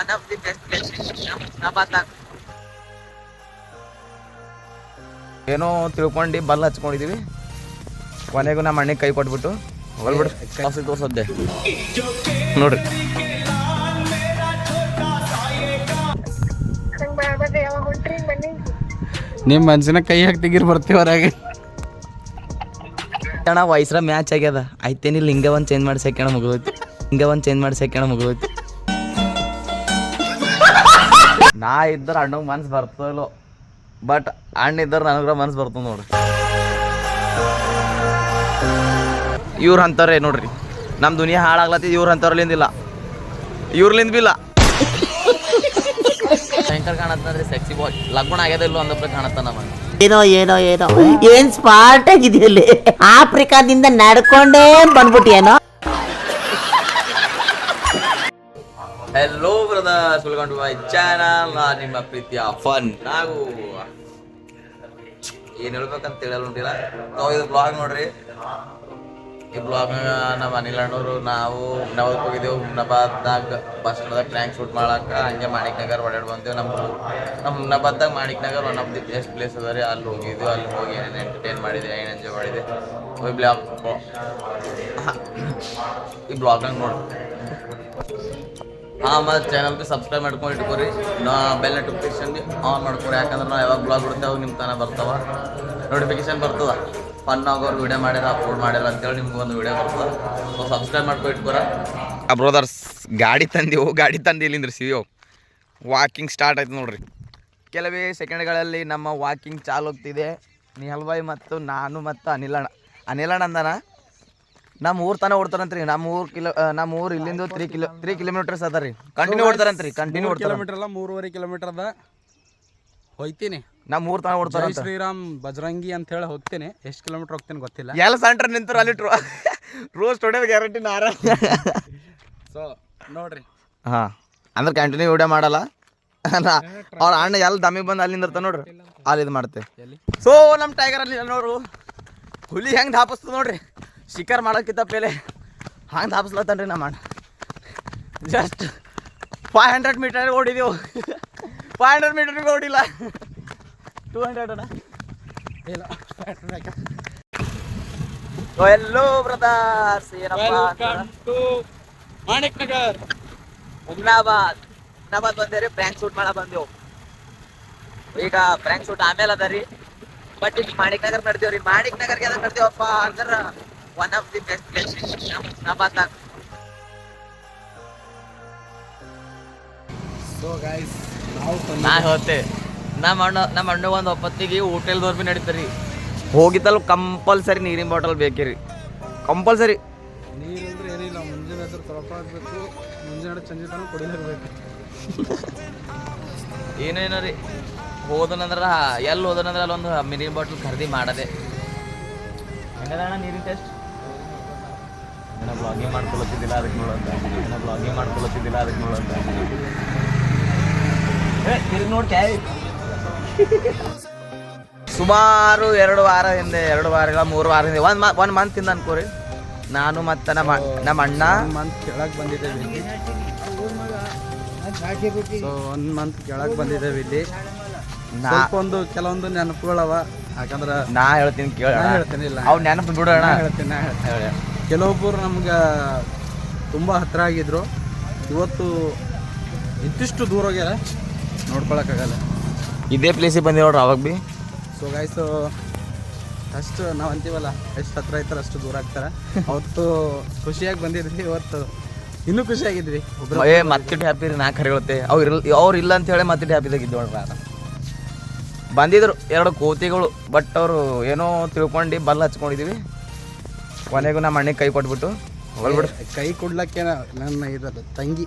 One of the best in ಹೈದರಾಬಾದ್ನಾಗ ಏನೋ ತಿಳ್ಕೊಂಡು ಬಲ್ಲ ಹಚ್ಕೊಂಡಿದೀವಿ. ಕೊನೆಗೂ ನಮ್ಮ ಅಣ್ಣಿಗೆ ಕೈ ಕೊಟ್ಬಿಟ್ಟು. ಹೊಲ್ಬಿಡು ಕಾಸು ತೋರ್ಸದ್ದೆ. ನೋಡ್ರಿ. ನಿಮ್ಮ ಮನ್ಸಿನ ಕೈ ಹಾಕಿ ತೆಗಿರ್ ಬರ್ತೀವಿ ಹೊರಗೆ. ಅಣ್ಣ ವಯಸ್ಸರ ಮ್ಯಾಚ್ ಆಗ್ಯದ. ಆಯ್ತೇನಿಲ್ಲ ಹಿಂಗೆ ಒಂದು ಚೇಂಜ್ ಮಾಡಿ ಅಣ್ಣ ಮುಗಿದೋಯ್ತು. ಹಿಂಗೆ ಒಂದು ಚೇಂಜ್ ಮಾಡಿ ಅಣ್ಣ ಮುಗಿದೋಯ್ತು. ನಾ ಇದ್ರೆ ಅಣ್ಣಗೆ ಮನ್ಸು ಬರ್ತದಲ್ಲೋ ಬಟ್ ಅಣ್ಣ ಇದ್ದರೆ ನನಗ್ರ ಮನ್ಸು ಬರ್ತದ ನೋಡ್ರಿ. ಇವ್ರು ಅಂತಾರೆ ನೋಡ್ರಿ ನಮ್ಮ ದುನಿಯಾ ಹಾಳಾಗ್ಲತ್ತಿದ್ ಇವ್ರು ಅಂತಾರಲಿಂದಿಲ್ಲ ಇವ್ರಲಿಂದ ಬಿಲ್ಲ ಭಯಂಕರ ಕಾಣತ್ತಂದ್ರೆ ಸೆಕ್ಸಿ ಬಾಯ್ ಲಗ್ನ ಆಗ್ಯದ ಇಲ್ಲೋ ಅಂದಪ್ಪ ಕಾಣತ್ತ ನಮ್ಮ ಏನೋ ಏನೋ ಏನೋ. ಏನ್ ಸ್ಮಾರ್ಟ್ ಆಗಿದೆಯಲ್ಲಿ? ಆಫ್ರಿಕಾದಿಂದ ನಡ್ಕೊಂಡೇ ಬಂದ್ಬಿಟ್ಟಿಯೇನೋ? Hello brothers welcome to my channel ನಾ ನಿಮ್ಮ ಪ್ರೀತಿಯ ಫನ್ ನಾವು ಏನ್ ಹೇಳ್ಬೇಕಂತ ಹೇಳಲ್ಲ ಉಂಟಿಲ್ಲ ನಾವು ಇದು ಬ್ಲಾಗ್ ನೋಡ್ರಿ. ಈ ಬ್ಲಾಗ್ ನಮ್ಮ ಅನಿಲ್ ಅಣ್ಣವರು, ನಾವು ನವದಕ್ಕೆ ಹೋಗಿದ್ದೆವು. ನಬಾದ್ದಾಗ ಬಸ್ ಸ್ಟ್ಯಾಂಡ್ದಾಗ ಟ್ಯಾಂಕ್ ಶೂಟ್ ಮಾಡಾಕ ಹಂಗೆ ಮಾಣಿಕ್ ನಗರ್ ಓಡಾಡಿ ಬಂದೆವು. ನಮ್ಮ ನಮ್ಮ ನಬಾದ್ದಾಗ Manik Nagar one of the best place ಅದ ರೀ. ಅಲ್ಲಿ ಹೋಗಿದ್ದು ಅಲ್ಲಿ ಹೋಗಿ ಏನೇನು ಎಂಟರ್ಟೈನ್ ಮಾಡಿದೆ ಏನು ಎಂಜಾಯ್ ಮಾಡಿದೆ ಈ ಬ್ಲಾಗ್ ಈ ಬ್ಲಾಗ್ನಾಗ ನೋಡ್ರಿ ಹಾಂ, ಮತ್ತು ಚಾನಲ್ ಬಿ ಸಬ್ಸ್ಕ್ರೈಬ್ ಮಾಡ್ಕೊಂಡು ಇಟ್ಕೊರಿ. ನಾ ಬೆಲ್ ನೋಟಿಫಿಕೇಶನ್ ಆನ್ ಮಾಡ್ಕೊರಿ. ಯಾಕಂದ್ರೆ ನಾವು ಯಾವಾಗ ಬ್ಲಾಗ್ ಬಿಡ್ತೇವೆ ನಿಮ್ಮ ತನಕ ಬರ್ತಾವ. ನೋಟಿಫಿಕೇಶನ್ ಬರ್ತದ. ಫನ್ ಆಗೋರು ವಿಡಿಯೋ ಮಾಡ್ಯಾರ ಅಪ್ಲೋಡ್ ಮಾಡ್ಯಾರ ಅಂತೇಳಿ ನಿಮ್ಗೆ ಒಂದು ವಿಡಿಯೋ ಬರ್ತದ. ಸೊ ಸಬ್ಸ್ಕ್ರೈಬ್ ಮಾಡ್ಕೊಂಡು ಇಟ್ಕೋರ. ಬ್ರೋದರ್ಸ್ ಗಾಡಿ ತಂದೆವು ಗಾಡಿ ತಂದು ಇಲ್ಲಿಂದ್ರ ಸಿಯೋ ವಾಕಿಂಗ್ ಸ್ಟಾರ್ಟ್ ಆಯ್ತು ನೋಡ್ರಿ. ಕೆಲವೇ ಸೆಕೆಂಡ್ಗಳಲ್ಲಿ ನಮ್ಮ ವಾಕಿಂಗ್ ಚಾಲು ಹೋಗ್ತಿದೆ. ನಿಹಲ್ಬಾಯ್ ಮತ್ತು ನಾನು ಮತ್ತು ಅನಿಲಣ್ಣ. ಅನಿಲಣ್ಣ ಅಂದನ? ನಮ್ಮ ಊರ್ ತನ ಓಡ್ತಾರಂತ್ರಿ. ನಮ್ಮ ಊರ್ ಕಿಲೋ ನಮ್ಮ ಊರ್ ಇಲ್ಲಿಂದ ತ್ರೀ ಕಿಲೋ ತ್ರೀ ಕಿಲೋಮೀಟರ್ಸ್ ಅದ ರೀ. ಕಂಟಿನ್ಯೂ ಓಡ್ತಾರಂತ್ರಿ ಕಂಟಿನ್ಯೂ ಓಡ್ತಾರ ಕಿಲೋಮೀಟರ್ ಅಲ್ಲ ಮೂರುವರೆ ಕಿಲೋಮೀಟರ್ ಅದ. ಹೋಯ್ತೀನಿ. ನಮ್ಮ ಊರ್ ತಾನೆ ಜೈ ಓಡ್ತಾರಂತ. ಶ್ರೀರಾಮ್ ಬಜರಂಗಿ ಅಂತ ಹೇಳಿ ಹೋಗ್ತೀನಿ. ಎಷ್ಟು ಕಿಲೋಮೀಟರ್ ಹೋಗ್ತೀನಿ ಗೊತ್ತಿಲ್ಲ. ಎಲ್ಲ ಸೆಂಟರ್ ನಿಂತರ ಅಲ್ಲಿ ರೋಸ್ ಹೊಡೆಯೋದು ಗ್ಯಾರಂಟಿ ನಾರ ಸೊ ನೋಡ್ರಿ. ಹಾ ಅಂದ್ರೆ ಕಂಟಿನ್ಯೂ ವಿಡಿಯೋ ಮಾಡಲ್ಲ. ಅವ್ರ ಅಣ್ಣ ಎಲ್ಲ ದಮ್ಮಿ ಬಂದು ಅಲ್ಲಿಂದ ಇರ್ತಾನೆ ನೋಡ್ರಿ. ಅಲ್ಲಿ ಇದು ಮಾಡ್ತೇವೆ ಸೊ ನಮ್ಮ ಟೈಗರ್ ಅಲ್ಲಿ ನೋಡ್ರು. ಹುಲಿ ಹೆಂಗೆ ಧಾಪಿಸ್ತದ ನೋಡ್ರಿ. ಶಿಕಾರ್ ಮಾಡೋಕ್ಕಿಂತ ಪೇಲೆ ಹಂಗೆ ದಾಪಿಸ್ಲತ್ತನ್ರಿ ನಮ್ಮ ಅಣ್ಣ. ಜಸ್ಟ್ ಫೈವ್ ಹಂಡ್ರೆಡ್ ಮೀಟರ್ ಓಡಿದೆವು. ಫೈವ್ ಹಂಡ್ರೆಡ್ ಮೀಟರ್ಗೆ ಓಡಿಲ್ಲ. ಟೂ ಹಂಡ್ರೆಡ್ ಅಣ್ಣ. ಇಲ್ಲ ಎಲ್ಲೋ ಬ್ರದರ್ಸ್ ಏನಪ್ಪ ಮಾಣಿಕ್ ನಗರ್ ಉಮ್ನಾಬಾದ್ ಉಮ್ನಾಬಾದ್ ಬಂದೇರಿ ಪ್ರ್ಯಾಂಕ್ ಶೂಟ್ ಮಾಡ ಬಂದೆವು. ಈಗ ಪ್ರ್ಯಾಂಕ್ ಶೂಟ್ ಆಮೇಲೆ ಅದ ರೀ. ಬಟ್ ಈಗ ಮಾಣಿಕ್ ನಗರ್ ನಡ್ದೇವ್ರಿ. ಮಾಣಿಕ್ ನಗರ್ಗೆ ಎದಕ್ ನಡ್ದೇವಪ್ಪ ಅಂದ್ರ one of the best place ಉಮ್ನಾಬಾದ್ನಾಗ so guys ನಾವು ನಾ ಹೇಳ್ತೆ ನಮ್ಮ ಅಣ್ಣ ನಮ್ಮ ಅಣ್ಣ ಒಂದು ಒಪ್ಪತ್ತಿಗೆ ಹೋಟೆಲ್ದವ್ರು ಭೀ ನಡೀತಾರಿ ಹೋಗಿದ್ದಲ್ಲ ಕಂಪಲ್ಸರಿ ನೀರಿನ ಬಾಟಲ್ ಬೇಕಿರಿ ಕಂಪಲ್ಸರಿ ನೀರು ಅಂದ್ರೆ ಏನಿಲ್ಲ ಮುಂಜಾನೆ ಹತ್ರ ಮುಂಜಾನೆ ಸಂಜೆ ತನಕ ಕುಡಿಲೇಬೇಕು. ಏನೇನ ರೀ. ಹೋದನಂದ್ರ ಎಲ್ಲಿ ಹೋದನಂದ್ರ ಅಲ್ಲೊಂದು ನೀರಿನ ಬಾಟಲ್ ಖರೀದಿ ಮಾಡದೆ. ಹೆಂಗದಣ್ಣ ನೀರಿನ ಟೆಸ್ಟ್ ಏನೋ ಬ್ಲಾಗಿಂಗ್ ಮಾಡ್ಕೊಳತ್ತಿದ್ದಿಲ್ಲ ಅದಕ್ಕೆ ನೋಡೋಂತ ಏನೋ ಬ್ಲಾಗಿಂಗ್ ಮಾಡ್ಕೊಳತ್ತಿದ್ದಿಲ್ಲ ಅದಕ್ಕೆ ನೋಡೋಂತ ತಿರುಗಿ ಸುಮಾರು ಎರಡು ವಾರ ಹಿಂದೆ ಎರಡು ವಾರ ಇಲ್ಲ ಮೂರು ವಾರ ಹಿಂದೆ ಒಂದು ಒಂದು ಮಂತ್ ಇಂದ ಅನ್ಕೋರಿ. ನಾನು ಮತ್ತು ನಮ್ಮ ನಮ್ಮ ಅಣ್ಣ. ಮಂತ್ ಕೆಳಗೆ ಬಂದಿದ್ದೇವೆ ಇಲ್ಲಿ. ಸೊ ಒನ್ ಮಂತ್ ಕೆಳಗೆ ಬಂದಿದ್ದೇವೆ ಇಲ್ಲಿ. ನಾ ಸ್ವಲ್ಪ ಒಂದು ಕೆಲವೊಂದು ನೆನಪುಗಳವ. ಯಾಕಂದ್ರೆ ನಾ ಹೇಳ್ತೀನಿ ಕೇಳ ಹೇಳ್ತೀನಿ ಹೇಳ್ತೇನೆ ಇಲ್ಲ. ಅವ್ ನೆನಪು ಬಿಡೋಣ. ಹೇಳ್ತೀನಿ ನಾ ಹೇಳ್ತೀನಿ. ಕೆಲವೊಬ್ಬರು ನಮ್ಗೆ ತುಂಬ ಹತ್ರ ಆಗಿದ್ರು. ಇವತ್ತು ಇಂತಿಷ್ಟು ದೂರ ಹೋಗ್ಯಾರ ನೋಡ್ಕೊಳಕ್ಕಾಗಲ್ಲ. ಇದೇ ಪ್ಲೇಸಿಗೆ ಬಂದಿ ನೋಡ್ರಿ ಅವಾಗ ಬಿ. ಸೊ ಗಾಯ್ಸು ಅಷ್ಟು ನಾವು ಅಂತೀವಲ್ಲ ಎಷ್ಟು ಹತ್ರ ಐತಾರೆ ಅಷ್ಟು ದೂರ ಆಗ್ತಾರೆ. ಅವತ್ತು ಖುಷಿಯಾಗಿ ಬಂದಿದ್ವಿ ಇವತ್ತು ಇನ್ನೂ ಖುಷಿಯಾಗಿದ್ವಿ. ಏ ಮತ್ತಿಟ್ಟು ಹ್ಯಾಪಿ ರೀ ನಾ ಖರೆ ಹೇಳ್ತೆ ಅವ್ರು ಇಲ್ಲ ಅವ್ರು ಇಲ್ಲ ಅಂತ ಹೇಳಿ ಮತ್ತಿಟ್ಟು ಹ್ಯಾಪಿದಾಗಿದ್ದು ನೋಡ್ರಿ ನಾನು. ಬಂದಿದ್ರು ಎರಡು ಕೋತಿಗಳು ಬಟ್ ಅವರು ಏನೋ ತಿಳ್ಕೊಂಡು ಬಲ್ಲ ಹಚ್ಕೊಂಡಿದೀವಿ. ಕೊನೆಗೂ ನಮ್ಮ ಅಣ್ಣಿಗೆ ಕೈ ಕೊಟ್ಬಿಟ್ಟು ಕೈ ಕೊಡ್ಲಕ್ಕೆ ನನ್ನ ಇದಲ್ಲ ತಂಗಿ.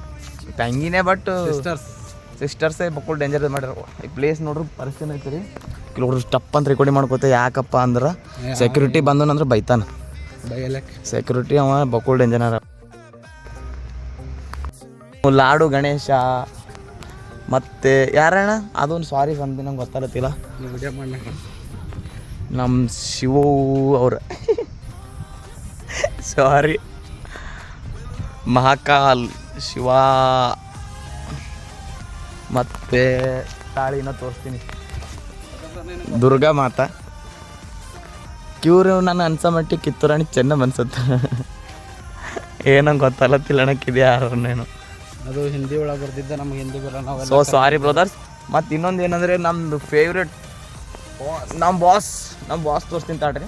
ತಂಗಿನೇ ಬಟ್ ಸಿಸ್ಟರ್ಸ್ ಸಿಸ್ಟರ್ಸೇ ಬಕ್ಕಳು ಡೇಂಜರ್ ಮಾಡ್ಯಾರ. ಈ ಪ್ಲೇಸ್ ನೋಡ್ರಿ ಪರಿಸ್ಥಿತಿ ಐತೆ ರೀ. ಕೆಲವ್ರು ಟಪ್ ಅಂತ ರೆಕಾರ್ಡಿಂಗ್ ಮಾಡ್ಕೋತೆ ಯಾಕಪ್ಪ ಅಂದ್ರೆ ಸೆಕ್ಯೂರಿಟಿ ಬಂದನಂದ್ರೆ ಬೈತಾನ. ಸೆಕ್ಯೂರಿಟಿ ಅವ ಬಕ್ಕುಳ್ ಡೇಂಜರ್ ಲಾಡು ಗಣೇಶ ಮತ್ತೆ ಯಾರಣ್ಣ? ಅದೊಂದು ಸಾರಿ ಸಂದಿ ನಂಗೆ ಗೊತ್ತಾಗತ್ತಿಲ್ಲ. ನಮ್ಮ ಶಿವ ಅವ್ರ. ಸಾರಿ ಮಹಾಕಾಲ್ ಶಿವ ಮತ್ತೆ ತಾಳಿನ ತೋರಿಸ್ತೀನಿ. ದುರ್ಗಾ ಮಾತಾ? ಕ್ಯೂರು ನಾನು ಅನ್ಸೋ ಮಟ್ಟಿಗೆ ಕಿತ್ತೂರಾಣಿ ಚೆನ್ನ ಅನ್ಸುತ್ತೆ ಏನಂಗೆ ಗೊತ್ತಲ್ಲ ಯಾರನ್ನೇನು ಅದು ಹಿಂದಿ ಒಳಗೆ ಬರ್ತಿದ್ದ ನಮ್ಗೆ ಹಿಂದಿ ಬರಲ್ಲ ಸೊ ಸಾರಿ ಬ್ರದರ್ಸ್ ಮತ್ತು ಇನ್ನೊಂದು ಏನಂದರೆ ನಮ್ಮದು ಫೇವ್ರೆಟ್ ನಮ್ಮ ಬಾಸ್ ನಮ್ಮ ಬಾಸ್ ತೋರಿಸ್ತೀನಿ ತಾಡ್ರಿ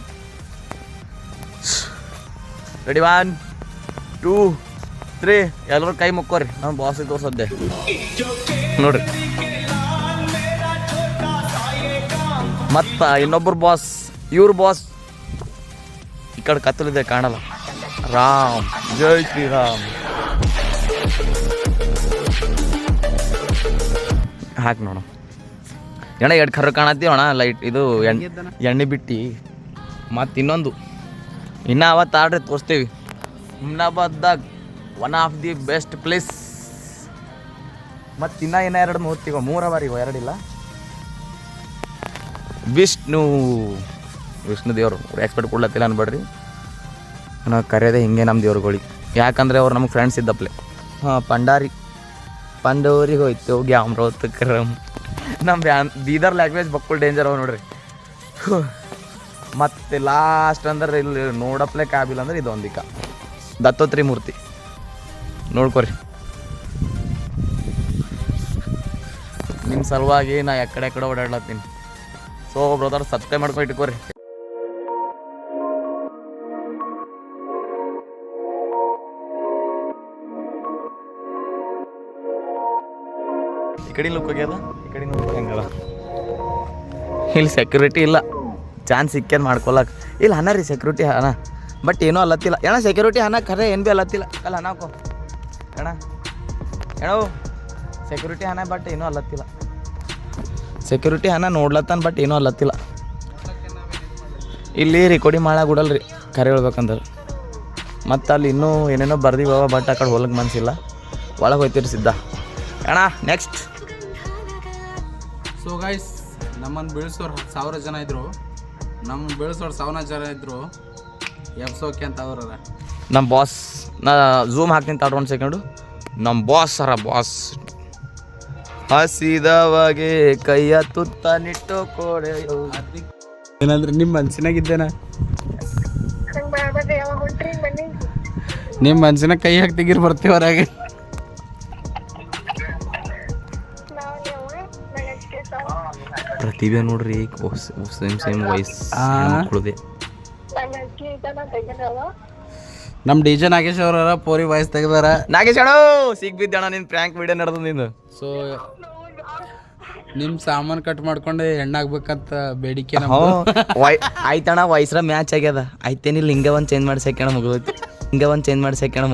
ರೆಡಿ ಒನ್ ಟೂ ತ್ರೀ ಎಲ್ಲರೂ ಕೈ ಮುಕ್ಕೋರಿ. ನಮ್ಮ ಬಾಸಿಗೆ ತೋರ್ಸದ್ದೆ. ನೋಡ್ರಿ. ಮತ್ತ ಇನ್ನೊಬ್ಬರು ಬಾಸ್ ಇವ್ರ ಬಾಸ್ ಈ ಕಡೆ ಕತ್ತಲಿದೆ, ಕಾಣಲ್ಲ. ರಾಮ್. ಜೈ ಶ್ರೀರಾಮ್. ಹಾಕಿ ನೋಡು. ಎಣ್ಣ ಎರಡು ಕಾಣತ್ತೀವಿ ಅಣ್ಣ ಲೈಟ್ ಇದು ಎಣ್ಣೆ ಎಣ್ಣೆ ಬಿಟ್ಟು. ಮತ್ತು ಇನ್ನೊಂದು. ಇನ್ನು ಅವತ್ತು ಆಡ್ರಿ ತೋರಿಸ್ತೀವಿ. ಹುಮ್ನಾಬಾದ್ದಾಗ one of the best place ಮತ್ತು ಇನ್ನೂ ಇನ್ನೂ ಎರಡು ಮೂರ್ತಿಗೋ ಮೂರು ರೀ ಎರಡಿಲ್ಲ? ವಿಷ್ಣು ವಿಷ್ಣು ದೇವರು ಎಕ್ಸ್ಪೆಕ್ಟ್ ಕೊಡ್ಲತ್ತಿಲ್ಲ ಅನ್ಬೇಡ್ರಿ. ನಾವು ಕರೆಯೋದೇ ಹಿಂಗೆ ನಮ್ಮ ದೇವ್ರುಗಳಿಗೆ ಯಾಕಂದರೆ ಅವ್ರು ನಮ್ಗೆ ಫ್ರೆಂಡ್ಸ್ ಇದ್ದಪ್ಲೆ. ಹಾಂ, ಪಂಡಾರಿ. ಪಂಡೋರಿಗೆ ಹೋಯ್ತು ಗ್ಯಾಮ್ರೋತ್ ಕರಮ್ ನಮ್ಮ ಬ್ಯಾ ಬೀದರ್ ಲ್ಯಾಂಗ್ವೇಜ್ ಬಕ್ಕುಲ್ ಡೇಂಜರ್ ಅವ ನೋಡ್ರಿ. ಮತ್ತೆ ಲಾಸ್ಟ್ ಅಂದ್ರೆ ಇಲ್ಲಿ ನೋಡಪ್ಲೆ ಕಾಬಿಲ್ಲ ಅಂದ್ರೆ ಇದು ಒಂದಿಕ. ದತ್ತೋತ್ರಿ ಮೂರ್ತಿ. ನೋಡ್ಕೊರಿ. ನಿಮ್ಮ ಸಲುವಾಗಿ ನಾ ಎಕಡೆ ಕಡೆ ಓಡಾಡ್ಲತ್ತೀನಿ. ಸೊ ಬ್ರದರ್ ಸಬ್ಸ್ಕ್ರೈಬ್ ಮಾಡ್ಕೊಂಡು ಇಟ್ಕೋರಿ. ಈ ಕಡೆ ಲುಕ್ ಹೋಗ್ಯದ? ಈ ಕಡೆ ಲುಕ್ ಹೆಂಗದ? ಇಲ್ಲಿ ಸೆಕ್ಯೂರಿಟಿ ಇಲ್ಲ. ಚಾನ್ಸ್ ಸಿಕ್ಕೇನು ಮಾಡ್ಕೊಳಕ್. ಇಲ್ಲ ಹಣ ರೀ ಸೆಕ್ಯೂರಿಟಿ ಹಣ ಬಟ್ ಏನೂ ಅಲ್ಲತ್ತಿಲ್ಲ. ಏಣ ಸೆಕ್ಯೂರಿಟಿ ಹಣ ಖರೆ ಏನು ಭೀ ಅಲ್ಲತ್ತಿಲ್ಲ. ಅಲ್ಲ ಹಣಕೋ ಅಣ್ಣ. ಹೇಳೋ ಸೆಕ್ಯೂರಿಟಿ ಹಣ ಬಟ್ ಏನೂ ಅಲ್ಲತ್ತಿಲ್ಲ. ಸೆಕ್ಯೂರಿಟಿ ಹಣ ನೋಡ್ಲತ್ತಾನ ಬಟ್ ಏನೂ ಅಲ್ಲತ್ತಿಲ್ಲ. ಇಲ್ಲಿ ರೆಕಾರ್ಡಿಂಗ್ ಮಾಡಾಕ ರೀ, ಖರೆ ಹೇಳ್ಬೇಕಂದ್ರೆ. ಮತ್ತು ಅಲ್ಲಿ ಇನ್ನೂ ಏನೇನೋ ಬರ್ದಿವ ಬಟ್ ಆ ಕಡೆ ಹೋಲಕ್ಕೆ ಮನಸ್ಸಿಲ್ಲ ಒಳಗೆ ಹೋಯ್ತೀರಿ ಸಿದ್ಧ ಅಣ್ಣ ನೆಕ್ಸ್ಟ್ ಸೊ ಗೈಸ್ ನಮ್ಮನ್ನು ಬೀಳ್ಸೋರು ಹತ್ತು ಸಾವಿರ ಜನ ಇದ್ರು. ನಮ್ಮ ಬೆಳೆಸೋರು ಸಾವಿರ ಜನ ಇದ್ರು ಎಬ್ಸೋಕೆ ಅಂತ ಅವ್ರ ನಮ್ಮ ಬಾಸ್ ನಾ ಝೂಮ್ ಹಾಕ್ತೀನಿ ತಾಡ್ರಿ ಒಂದು ಸೆಕೆಂಡು ನಮ್ಮ ಬಾಸ್ ಸರ ಬಾಸ್ ಹಸಿದವಾಗಿ ಕೈಯ ತುತ್ತ ನಿಟ್ಟು ಕೋಡೆ ಏನಂದ್ರೆ ನಿಮ್ಮ ಮನ್ಸಿನಾಗಿದ್ದೇನ? ನಿಮ್ಮ ಮನ್ಸಿನ ಕೈ ಹಾಕಿ ತೆಗೀರ್ ಬರ್ತೀವಿ ಪ್ರತಿಭೆ ನೋಡ್ರಿ ಸೇಮ್ ಸೇಮ್ ವಾಯ್ಸ್. ಮಕ್ಕಳದೇ ನಮ್ಮ ಡಿ ಜೆ ನಾಗೇಶ್ ಅವ್ರ ಪೋರಿ ವಾಯ್ಸ್ ತೆಗ್ದಾರ. ನಾಗೇಶ್ ಅಣ್ಣ ಸಿಗ್ಬಿದ್ದಣ್ಣ ನಿನ್ ಪ್ರ್ಯಾಂಕ್ ವಿಡಿಯೋ ನಡೆದ ನಿಂದು. ಸೊ ನಿಮ್ಮ ಸಾಮಾನು ಕಟ್ ಮಾಡ್ಕೊಂಡು ಹೆಣ್ಣಾಗ್ಬೇಕಂತ ಬೇಡಿಕೆ ಆಯ್ತಣ್ಣ ವಯಸ್ಸರ ಮ್ಯಾಚ್ ಆಗ್ಯದ. ಆಯ್ತೇನಿಲ್ಲ ಹಿಂಗ ಒಂದ್ ಚೇಂಜ್ ಮಾಡ್ಸಕ್ಕೆ ಮುಗಿದೋಯ್ತು. ಹಿಂಗೆ ಒಂದು ಚೇಂಜ್ ಮಾಡಿ ಸೆಕೆಂಡ್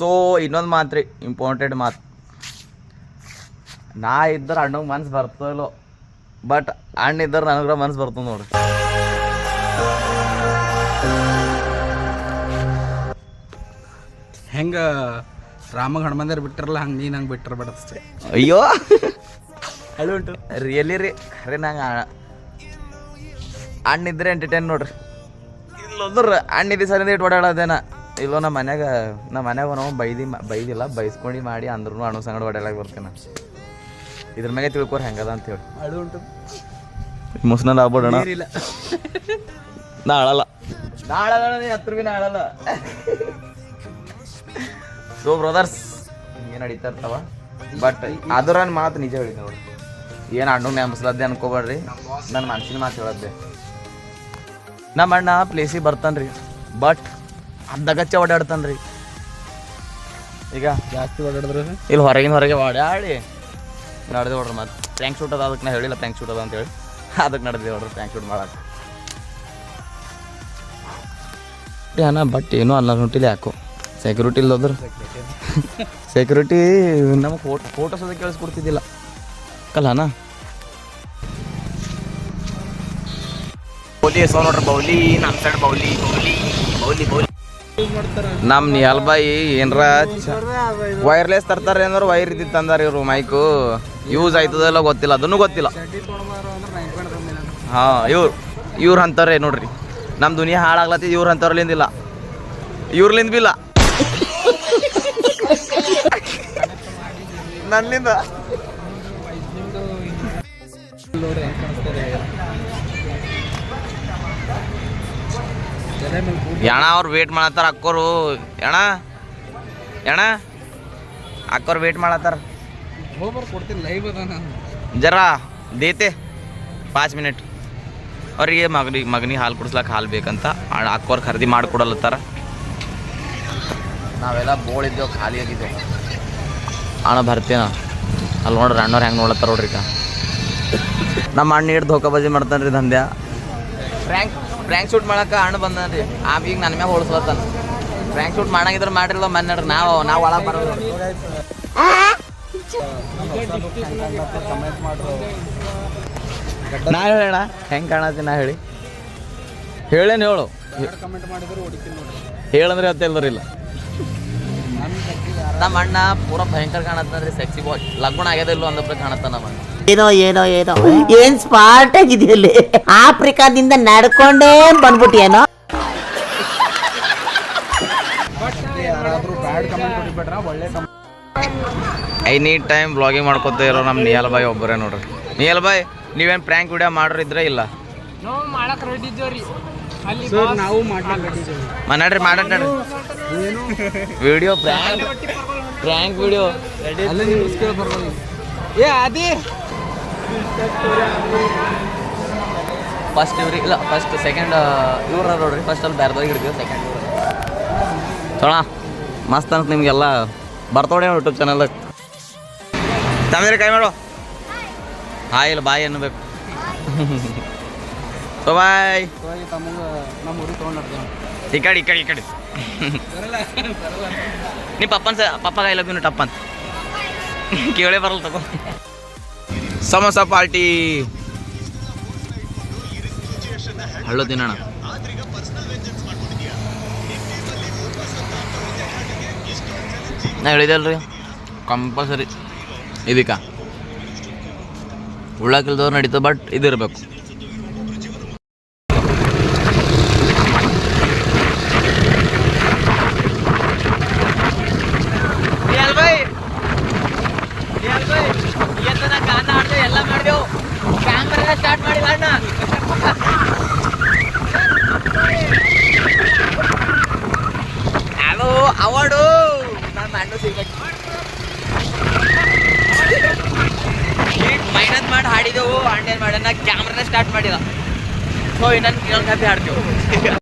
ಸೊ ಇನ್ನೊಂದು ಮಾತು ರೀ ಇಂಪಾರ್ಟೆಂಟ್ ಮಾತು. ನಾ ಇದ್ದರೆ ಅಣ್ಣಗೆ ಮನ್ಸು ಬರ್ತದಲ್ಲೋ ಬಟ್ ಅಣ್ಣ ಇದ್ದರೆ ನನಗ್ರ ಮನ್ಸು ಬರ್ತದೆ ನೋಡ್ರಿ. ಹೆಂಗೆ ರಾಮಗ್ ಹನುಮಂದರ್ ಬಿಟ್ಟಿರಲ್ಲ ಹಂಗೆ ನೀನು ಹಂಗೆ ಬಿಟ್ಟರೆ ಅಷ್ಟೇ. ಅಯ್ಯೋ! ಅಳು ಉಂಟು. ರಿಯಲಿ ರೀ ಖರೆ ನಂಗೆ ಅಣ್ಣಿದ್ರೆ ಎಂಟರ್ಟೈನ್ ನೋಡ್ರಿ. ಇಲ್ಲೊಂದ್ರ ಅಣ್ಣಿದ್ದೆ ಸರಿಂದ ಇಟ್ಟು ಓಡಾಡೋದೇನ. ಇಲ್ಲೋ ನಮ್ಮ ಮನ್ಯಾಗ ನಮ್ಮ ಮನ್ಯಾಗ ನಾವು ಬೈದಿ ಬೈದಿಲ್ಲ ಬೈಸ್ಕೊಂಡು ಮಾಡಿ ಅಂದ್ರೂ ಅಣ್ಣ ಸಂಗಡ ಹೊಡೆಯಲಾಗ ಬರ್ತೇನೆ. ಇದ್ರ ಮ್ಯಾಗೆ ತಿಳ್ಕೊರಿ ಹೆಂಗದ ಅಂತ ಹೇಳಿ. ಅಳು ಉಂಟು. ನಾಳಲ್ಲ ನಾಳಲ್ಲ ನೀರಿಲ್ಲ. ನಾ ಅಳಲ್ಲ ನಾ ಅಳಲ್ಲ ನೀ ಹತ್ರ ಭೀ ನಾ ಅಳಲ್ಲ ಸೊ ಬ್ರದರ್ಸ್ ಹಿಂಗೆ ನಡೀತಾ ಇರ್ತಾವ. ಬಟ್ ಅದ್ರ ಮಾತು ನಿಜ ಹೇಳಿದ್ದೆ ನೋಡಿ. ಏನು ಅಣ್ಣ ನೆನಪಿಸ್ಲದ್ದೆ ಅನ್ಕೋಬೇಡ್ರಿ. ನನ್ನ ಮನ್ಸಿನ ಮಾತು ಹೇಳದ್ದೆ. ನಮ್ಮ ಅಣ್ಣ ಪ್ಲೇಸಿಗೆ ಬರ್ತಾನ್ರಿ. ಬಟ್ ಅರ್ಧಗಚ್ಚೆ ಓಡಾಡ್ತಾನ್ರಿ. ಈಗ ಜಾಸ್ತಿ ಓಡಾಡಿದ್ರು ಇಲ್ಲಿ ಹೊರಗಿನ ಹೊರಗೆ ಓಡಾಡಿ ನಡೆದು ನೋಡ್ರಿ ಮತ್ತೆ. ಪ್ಯಾಂಕ್ ಶೂಟ್ ಅದ ಅದಕ್ಕೆ ನಾ ಹೇಳಿಲ್ಲ ಪ್ಯಾಂಕ್ ಶೂಟ್ ಅದ ಅಂತೇಳಿ. ಅದಕ್ಕೆ ನಡೆದಿದೆ ನೋಡ್ರಿ ಪ್ಯಾಂಕ್ ಶೂಟ್ ಮಾಡಕ್ಕೆ ಅಣ್ಣ ಬಟ್ ಏನೂ ಅಲ್ಲ ನೋಟಿಲಿ ಯಾಕೋ ಸೆಕ್ಯೂರಿಟಿ ಇಲ್ಲದ್ರು ಸೆಕ್ಯೂರಿಟಿ ನಮಗೆ ಫೋಟೋ ಫೋಟೋಸ್ ಅದಕ್ಕೆ ಕೇಳಿಸ್ಕೊಡ್ತಿದ್ದಿಲ್ಲ. ಕಲ್ಲನಾ? ಬೌಲಿ ಎಸೋ ನೋಡ್ರಿ ಬೌಲಿ ನಮ್ಮ ಸೈಡ್ ಬೌಲಿ ಬೌಲಿ ಬೌಲಿ ಬೌಲಿ. ನಮ್ಮ ನಿಯಲ್ ಬಾಯಿ ಏನ್ರ ವೈರ್ಲೆಸ್ ತರ್ತಾರೆ ಅಂದ್ರೆ ವೈರ್ ಇದ್ದಿತ್ತು ಅಂದ್ರೆ ಇವರು ಮೈಕು ಯೂಸ್ ಆಯ್ತದಲ್ಲ ಗೊತ್ತಿಲ್ಲ ಅದನ್ನು ಗೊತ್ತಿಲ್ಲ. ಹಾ ಇವ್ರು ಇವ್ರು ಅಂತಾರೆ ನೋಡ್ರಿ. ನಮ್ಮ ದುನಿಯಾ ಹಾಳಾಗ್ಲತ್ತಿದ್ ಇವ್ರು ಅಂತಾರಲಿಂದಿಲ್ಲ ಇವ್ರಲಿಂದ ಬಿಲ್ಲ. ನನ್ನಿಂದ. ಎಣ ಅವ್ರು ವೇಟ್ ಮಾಡತ್ತಾರ ಅಕ್ಕೋರು. ಎಣ ಎಣ ಅಕ್ಕೋರು ವೇಟ್ ಮಾಡತ್ತಾರ. ಜರಾ ಕೊಡ್ತೀನಿ ಲೈವ್ ಅದ ನಾನು. ಜರ ದೇತೆ ಪಾಂಚ್ ಮಿನಿಟ್. ಅವ್ರಿಗೆ ಮಗನಿ ಮಗ್ನಿ ಹಾಲು ಕುಡಿಸ್ಲಾಕ ಹಾಲು ಬೇಕಂತ ಅಣ್ಣ ಅಕ್ಕೋರು ಖರೀದಿ ಮಾಡಿಕೊಡಲತ್ತಾರ. ನಾವೆಲ್ಲ ಬೋಳಿದ್ದೇವು ಖಾಲಿ ಆಗಿದೆ ಅಣ್ಣ ಬರ್ತೀನ. ಅಲ್ಲಿ ನೋಡ್ರಿ ಅಣ್ಣವ್ರು ಹೆಂಗೆ ನೋಡ್ಲತ್ತಾರ ನೋಡ್ರಿ ಈಗ. ನಮ್ಮ ಅಣ್ಣ ಹಿಡ್ದು ಧೋಕಾಬಾಜಿ ಮಾಡ್ತಾನೆ ರೀ ದಂಧ್ಯ ಫ್ರ್ಯಾಂಕ್ ಫ್ರ್ಯಾಂಕ್ ಶೂಟ್ ಮಾಡಕ್ಕೆ ಅಣ್ಣ ಬಂದಾನ ರೀ ಆ ಈಗ ನನ್ನ ಮ್ಯಾಗ ಹೋಲಿಸ್ಲತ್ತಾನ ಪ್ರ್ಯಾಂಕ್ ಶೂಟ್ ಮಾಡಂಗಿದ್ರೆ ಮಾಡಿರಲ್ಲ ಮನ್ನಡ್ರಿ. ನೋಡ್ರಿ ನಾವು ನಾವು ಒಳಗೆ ಬರೋದು ನಾ ಹೇಳಣ್ಣ ಹೆಂಗೆ ಕಾಣತ್ತೀನಿ ನಾ ಹೇಳಿ? ಹೇಳೇನು ಹೇಳು? ಹೇಳಂದ್ರೆ ಅತ್ತ ಇಲ್ಲ. ನನ್ನ ಬಗ್ಗೆ ನಮ್ಮ ಅಣ್ಣ ಪೂರ ಭಯಂಕರ ಕಾಣತ್ತಾನ್ರಿ ಸೆಕ್ಸಿ ಬಾಯ್ ಲಗ್ನ ಆಗ್ಯದ ಇಲ್ಲೋ ಅಂದಪ್ಪ ಕಾಣತ್ತಾನ ನಮ್ಮ ಅಣ್ಣ ಏನೋ ಏನೋ. ಏನೋ ಏನ್ ಸ್ಮಾರ್ಟ್ ಆಗಿದೆಯಲ್ಲಿ ಆಫ್ರಿಕಾದಿಂದ ನಡ್ಕೊಂಡೇ ಬಂದ್ಬಿಟ್ಟಿಯೇನೋ? ಏನೋ ಬ್ಯಾಡ್ ಕಮೆಂಟ್ ಹೊಡಿಬೇಡ್ರ ಒಳ್ಳೆ ಕಮೆಂಟ್ ಎನಿ ಟೈಮ್ ಬ್ಲಾಗಿಂಗ್ ಮಾಡ್ಕೊತ ಇರೋ ನಮ್ಮ ನಿಯಲ್ ಬಾಯ್ ಒಬ್ಬರೇ ನೋಡ್ರಿ. ನಿಯಲ್ ಬಾಯ್ ನೀವೇನು ಪ್ರ್ಯಾಂಕ್ ವಿಡಿಯೋ ಮಾಡ್ರಿದ್ರೆ ಇಲ್ಲ? ಸರ್ ನಾವು ಏನು? ವಿಡಿಯೋ ಪ್ರ್ಯಾಂಕ್ ಪ್ರ್ಯಾಂಕ್ ವಿಡಿಯೋ ಅಲ್ಲೇ ನೀವು ಸ್ಕೇಲ್ ಬರ್ಬೋದು. ಏ ಅದಿ ಫಸ್ಟ್ ಇವ್ರಿಗೆ ಇಲ್ಲ ಫಸ್ಟ್ ಸೆಕೆಂಡ್ ಇವ್ರ ನೋಡ್ರಿ. ಫಸ್ಟ್ ಅಲ್ಲಿ ಬೇರೆದವ್ರಿಗೆ ಹಿಡಿತೀವಿ ಸೆಕೆಂಡ್ ತೊಳ ಮಸ್ತ್ ಅಂತ ನಿಮಗೆಲ್ಲ. ಬರ್ತೋಡೆ ಯೂಟ್ಯೂಬ್ ಚಾನಲ್ ತಮಿದ್ರೆ ಕೈ ಮಾಡು ಹಾಯ್ ಇಲ್ಲ ಬಾಯ್ ಅನ್ನಬೇಕು. ಸೊ ಬಾಯ್ ನಮ್ಮ ಊರಿಗೆ ತೊಗೊಂಡಿರ್ತೀವಿ ಈ ಕಡೆ ಈ ಕಡೆ ಈ ಕಡೆ. ನೀ ಪಪ್ಪನ್ ಸ ಪಪ್ಪ ಕೈ ಲವ್ ಯು ಟಪ್ಪ ಅಂತ ಕೇಳೇ ಬರಲ್ಲ ತಗೋ. ಸಮೋಸ ಪಾರ್ಟಿ. ಹಳ್ಳು ತಿನ್ನೋಣ ನಾ ಹೇಳಿದಲ್ರಿ ಕಂಪಲ್ಸರಿ. ಇದಕ್ಕ ಉಳ್ಳಾಕಿಲ್ದವ್ರು ನಡೀತದೆ ಬಟ್ ಇದಿರ್ಬೇಕು ಎಲ್ಲ ಮಾಡಿದೆವು ಕ್ಯಾಮ್ರಾ ಸ್ಟಾರ್ಟ್ ಮಾಡಿ ಅಣ್ಣ ಅದು ಅವಾರ್ಡು ನನ್ನ ಅಣ್ಣ ಸಿಗ್ಬೇಕು ಮೈನಸ್ ಮಾಡಿ ಹಾಡಿದೆವು. ಅಣ್ಣ ಏನು ಮಾಡೋಣ ಕ್ಯಾಮ್ರಾನ ಸ್ಟಾರ್ಟ್ ಮಾಡಿದ. ಸೊ ಇನ್ನೊಂದು ಇನ್ನೊಂದು ಕಾಪಿ ಹಾಡ್ತೇವೆ.